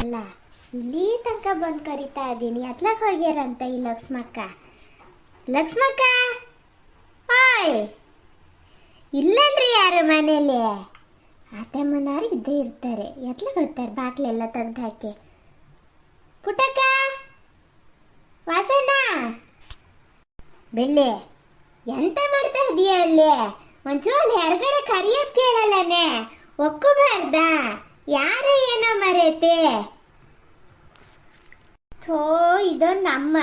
ಅಲ್ಲ, ಇಲ್ಲಿ ತನಕ ಬಂದು ಕರಿತಾ ಇದ್ದೀನಿ. ಎತ್ಲಕ್ ಹೋಗ್ಯಾರಂತ ಈ ಲಕ್ಷ್ಮಕ್ಕ. ಲಕ್ಷ್ಮಕ್ಕ ಹಾಯ್ ಇಲ್ಲನ್ರಿ ಯಾರು ಮನೇಲಿ? ಅತ್ತಮ್ಮನವ್ರು ಇದ್ದೇ ಇರ್ತಾರೆ. ಎತ್ಲಕ್ಕೆ ಹೋಗ್ತಾರೆ ಬಾಕ್ಲೆಲ್ಲ ತೆಗ್ದು ಹಾಕಿ. ಪುಟಕ್ಕ ವಾಸಣ್ಣ. ಬೆಳ್ಳಿ, ಎಂತ ಮಾಡ್ತಾ ಇದೀಯ ಅಲ್ಲಿ? ಒಂಚೂರು ಹೊರಗಡೆ ಕರಿಯೋದು ಕೇಳಲ್ಲನೆ. ಒಕ್ಕಬಾರ್ದ? ಯಾರ ಏನೋ ಮರೆತೆ? ಥೋ, ಇದೊಂದು ಅಮ್ಮ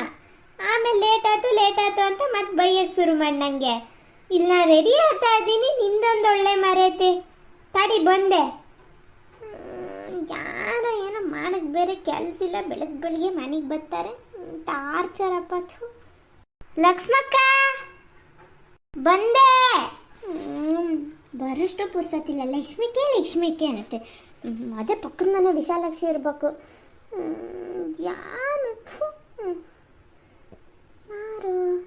ಆಮೇಲೆ ಲೇಟ್ ಆಯ್ತು ಲೇಟ್ ಆಯ್ತು ಅಂತ ಮತ್ತೆ ಬೈಯಕ್ಕೆ ಶುರು ಮಾಡಂಗೆ ಇಲ್ಲ ರೆಡಿ ಆಗ್ತಾ ಇದ್ದೀನಿ, ನಿಂದೊಂದು ಒಳ್ಳೆ ಮರೆತೆ. ತಡಿ, ಬಂದೆ. ಯಾರ ಏನೋ ಮಾಡಕ್ಕೆ ಬೇರೆ ಕೆಲಸ ಇಲ್ಲ ಬೆಳಗ್ಗೆ ಬೆಳಿಗ್ಗೆ ಮನೆಗೆ ಬರ್ತಾರೆ. ಟಾರ್ಚರ್ ಅಪ್ಪ ಲಕ್ಷ್ಮಕ್ಕ! ಬಂದೆ! ಬರೋಷ್ಟು ಪುರ್ಸತ್ತಿಲ್ಲ ಲಕ್ಷ್ಮಿಕೆ ಲಕ್ಷ್ಮಿಕೆ ಅನ್ನತ್ತೆ. ಅದೇ ಪಕ್ಕದ ಮನೆ ವಿಶಾಲಾಕ್ಷಿ ಇರಬೇಕು. ಯಾರು. ಯಾರು?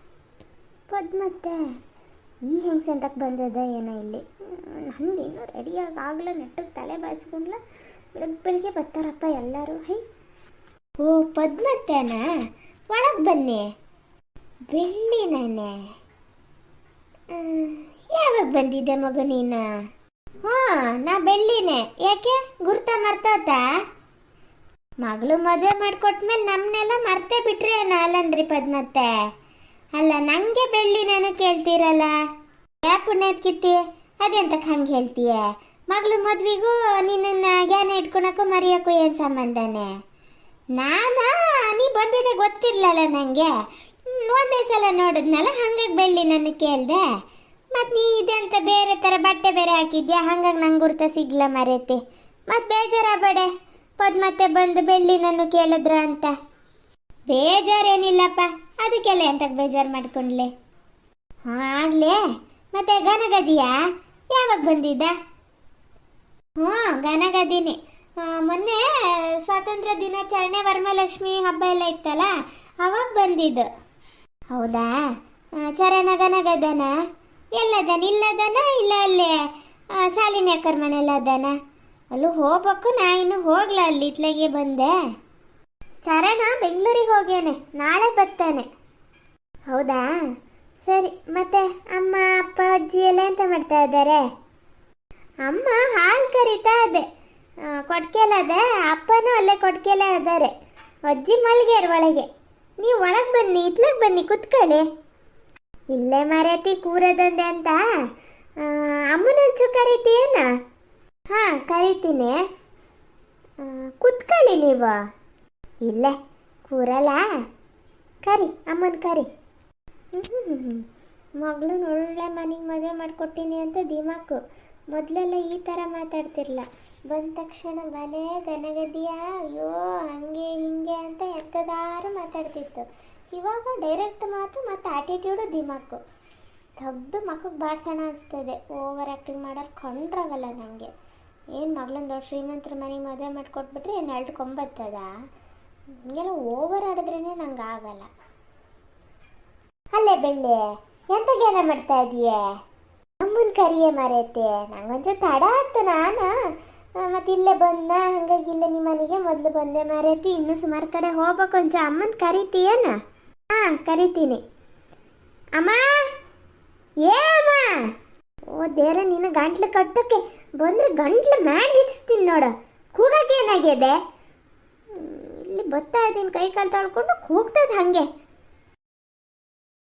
ಪದ್ಮತ್ತೆ. ಈ ಹೆಂಗೆ ಅಂತಕ್ಕೆ ಬಂದದ ಏನೋ ಇಲ್ಲಿ. ನಂದು ಇನ್ನೂ ರೆಡಿಯಾಗಿ ಆಗಲ್ಲ ನೆಟ್ಟಗೆ ತಲೆ ಬಾಯಿಸ್ಕೊಂಡ್ಲ. ಬೆಳಗ್ಗೆ ಬೆಳಿಗ್ಗೆ ಬರ್ತಾರಪ್ಪ ಎಲ್ಲರೂ. ಹೈ. ಓ, ಪದ್ಮತ್ತೆನಾ? ಒಳಗೆ ಬನ್ನಿ. ಬೆಳ್ಳಿ ನಾನೇ ಯಾವಾಗ ಬಂದಿದ್ದೆ ಮಗು ನೀನು? ಹಾ ನಾ ಬೆಳ್ಳಿನೆ. ಯಾಕೆ? ಗುರ್ತ ಮರ್ತೋತ? ಮಗಳು ಮದುವೆ ಮಾಡಿಕೊಟ್ಮೇಲೆ ನಮ್ಮನ್ನೆಲ್ಲ ಮರ್ತೇ ಬಿಟ್ರೆ ಅಲ್ಲನ್ರಿ ಪದ್ಮತ್ತೆ? ಅಲ್ಲ ನನಗೆ ಬೆಳ್ಳಿ ನಾನು ಕೇಳ್ತೀರಲ್ಲ? ಯಾ ಪುಣ್ಯದ ಕಿತ್ತಿ? ಅದೆಂತ ಹಂಗೆ ಹೇಳ್ತೀಯ? ಮಗಳು ಮದ್ವಿಗೂ ನಿನ್ನನ್ನು ಜ್ಞಾನ ಇಟ್ಕೊಳಕ್ಕೂ ಮರೆಯೋಕ್ಕೂ ಏನು ಸಂಬಂಧನೇ? ನಾನಾ? ನೀ ಬಂದಿದೆ ಗೊತ್ತಿರ್ಲಲ್ಲ ನನಗೆ ಒಂದೇ ಸಲ ನೋಡಿದ್ನಲ್ಲ, ಹಂಗಾಗಿ ಬೆಳ್ಳಿ ನನ್ನ ಕೇಳ್ದೆ. ಮತ್ತು ನೀ ಇದೆಂತ ಬೇರೆ ಥರ ಬಟ್ಟೆ ಬೇರೆ ಹಾಕಿದ್ಯಾ? ಹಂಗಾಗಿ ನಂಗೆ ಗುರ್ತ ಸಿಗ್ಲ ಮರೆತಿ. ಮತ್ತು ಬೇಜಾರಾಗಬೇಡ ಪದ್ಮತ್ತೆ ಬಂದು ಬೆಳ್ಳಿ ನನ್ನ ಕೇಳಿದ್ರ ಅಂತ. ಬೇಜಾರೇನಿಲ್ಲಪ್ಪ. ಅದಕ್ಕೆಲ್ಲ ಎಂತ ಬೇಜಾರು ಮಾಡ್ಕೊಂಡ್ಲೆ? ಹಾಂ ಆಗ್ಲೇ. ಮತ್ತೆ ಗನಗದಿಯಾ ಯಾವಾಗ ಬಂದಿದ್ದ? ಹ್ಞೂ ಗನಗದಿನಿ ಆ, ಮೊನ್ನೆ ಸ್ವಾತಂತ್ರ್ಯ ದಿನಾಚರಣೆ ವರಮಹಾಲಕ್ಷ್ಮಿ ಹಬ್ಬ ಎಲ್ಲ ಇತ್ತಲ್ಲ? ಅವಾಗ ಬಂದಿದ್ದು. ಹೌದಾ? ಚರಣ ಗನಗದನ ಎಲ್ಲದನ ಇಲ್ಲದನ ಇಲ್ಲ ಅಲ್ಲೇ ಆ, ಸಾಲಿನ ಅಕ್ಕರ ಮನೆಯಲ್ಲ ಅದನ. ಅಲ್ಲೂ ಹೋಗ್ಬೇಕು ನಾ ಇನ್ನು ಹೋಗ್ಲ ಅಲ್ಲಿ ಇತ್ಲಾಗೆ ಬಂದೆ. ಚರಣ ಬೆಂಗಳೂರಿಗೆ ಹೋಗ್ಯಾನೆ ನಾಳೆ ಬರ್ತಾನೆ. ಹೌದಾ? ಸರಿ ಮತ್ತೆ ಅಮ್ಮ ಅಪ್ಪ ಅಜ್ಜಿ ಎಲ್ಲ ಎಂತ ಮಾಡ್ತಾ ಇದ್ದಾರೆ? ಅಮ್ಮ ಹಾಲು ಕರಿತಾ ಇದೆ. ಅದೇ ಅಪ್ಪನೂ ಅಲ್ಲೇ ಕೊಟ್ಕೆಲೆ ಅದಾರೆ ಅಜ್ಜಿ ಮಲ್ಗ್ಯಾರ ಒಳಗೆ. ನೀವು ಒಳಗೆ ಬನ್ನಿ ಇತ್ಲಾಗ ಬನ್ನಿ ಕುತ್ಕೊಳ್ಳಿ. ಇಲ್ಲೇ ಮರತಿ ಕೂರದಂದೆ ಅಂತ. ಅಮ್ಮನಂಚು ಕರಿತೀಯೇನ? ಹಾಂ, ಕರಿತೀನಿ. ಕುತ್ಕೊಳ್ಳಿ ನೀವು. ಇಲ್ಲೇ, ಕೂರಲ್ಲ. ಕರಿ, ಅಮ್ಮನ ಕರಿ. ಮಗಳನ್ನ ಒಳ್ಳೆ ಮನೆಗೆ ಮದುವೆ ಮಾಡಿಕೊಟ್ಟಿನಿ ಅಂತ ದಿಮಾಕು. ಮೊದಲೆಲ್ಲ ಈ ಥರ ಮಾತಾಡ್ತಿರಲ್ಲ ಬಂದ ತಕ್ಷಣ ಮನೆ ಗನಗದಿಯ ಅಯ್ಯೋ, ಹಂಗೆ ಹಿಂಗೆ ಅಂತ ಎತ್ತದಾರು ಮಾತಾಡ್ತಿತ್ತು. ಇವಾಗ ಡೈರೆಕ್ಟ್ ಮಾತು ಮತ್ತು ಆ್ಯಟಿಟ್ಯೂಡು ದಿಮಾಕು. ತೆಗ್ದು ಮಕ್ಕಳಿಗೆ ಬಾರ್ಸೋಣ ಅನಿಸ್ತದೆ. ಓವರ್ ಆ್ಯಕ್ಟಿಂಗ್ ಮಾಡೋರು ಕೊಂಡ್ರಾಗಲ್ಲ ನನಗೆ ಏನು ಮಗಳನ್ನ ದೊಡ್ಡ ಶ್ರೀಮಂತರ ಮನೆಗೆ ಮದುವೆ ಮಾಡಿಕೊಟ್ಬಿಟ್ರೆ ಏನು ಅಳ್ಕೊಂಬತ್ತದ? ಹಿಂಗೆಲ್ಲ ಓವರ್ ಆಡಿದ್ರೇ ನಂಗೆ ಆಗಲ್ಲ. ಅಲ್ಲೇ ಬೆಳ್ಳೆ, ಎಂತ ಜ್ಞಾನ ಮಾಡ್ತಾ ಇದೀಯೇ? ಅಮ್ಮನ ಕರಿಯೇ ಮರೆತೆ. ನಂಗೊಂದು ತಡ ಆಯ್ತು ನಾನು. ಮತ್ತೆ ಇಲ್ಲೇ ಬಂದ, ಹಂಗಾಗಿ ಇಲ್ಲೇ ನಿಮ್ಮ ಮನೆಗೆ ಮೊದಲು ಬಂದೆ ಮರೆತಿ. ಇನ್ನೂ ಸುಮಾರು ಕಡೆ ಹೋಗ್ಬೇಕು ಒಂಚ ಅಮ್ಮನ ಕರಿತೀಯೇನ? ಹಾಂ, ಕರಿತೀನಿ. ಅಮ್ಮ? ಏ ಅಮ್ಮ? ಓ ದೇರ ನೀನು ಗಂಟ್ಲು ಕಟ್ಟೋಕೆ ಬಂದ್ರೆ ಗಂಟ್ಲು ಮ್ಯಾಡ್ ಹೆಚ್ಚಿಸ್ತೀನಿ ನೋಡು. ಕೂಗಕ್ಕೆ ಏನಾಗಿದೆ? ಇಲ್ಲಿ ಬರ್ತಾ ಇದ್ದೀನಿ ಕೈ ಕಾಲು ತೊಳ್ಕೊಂಡು ಕೂಗ್ತದೆ ಹಾಗೆ.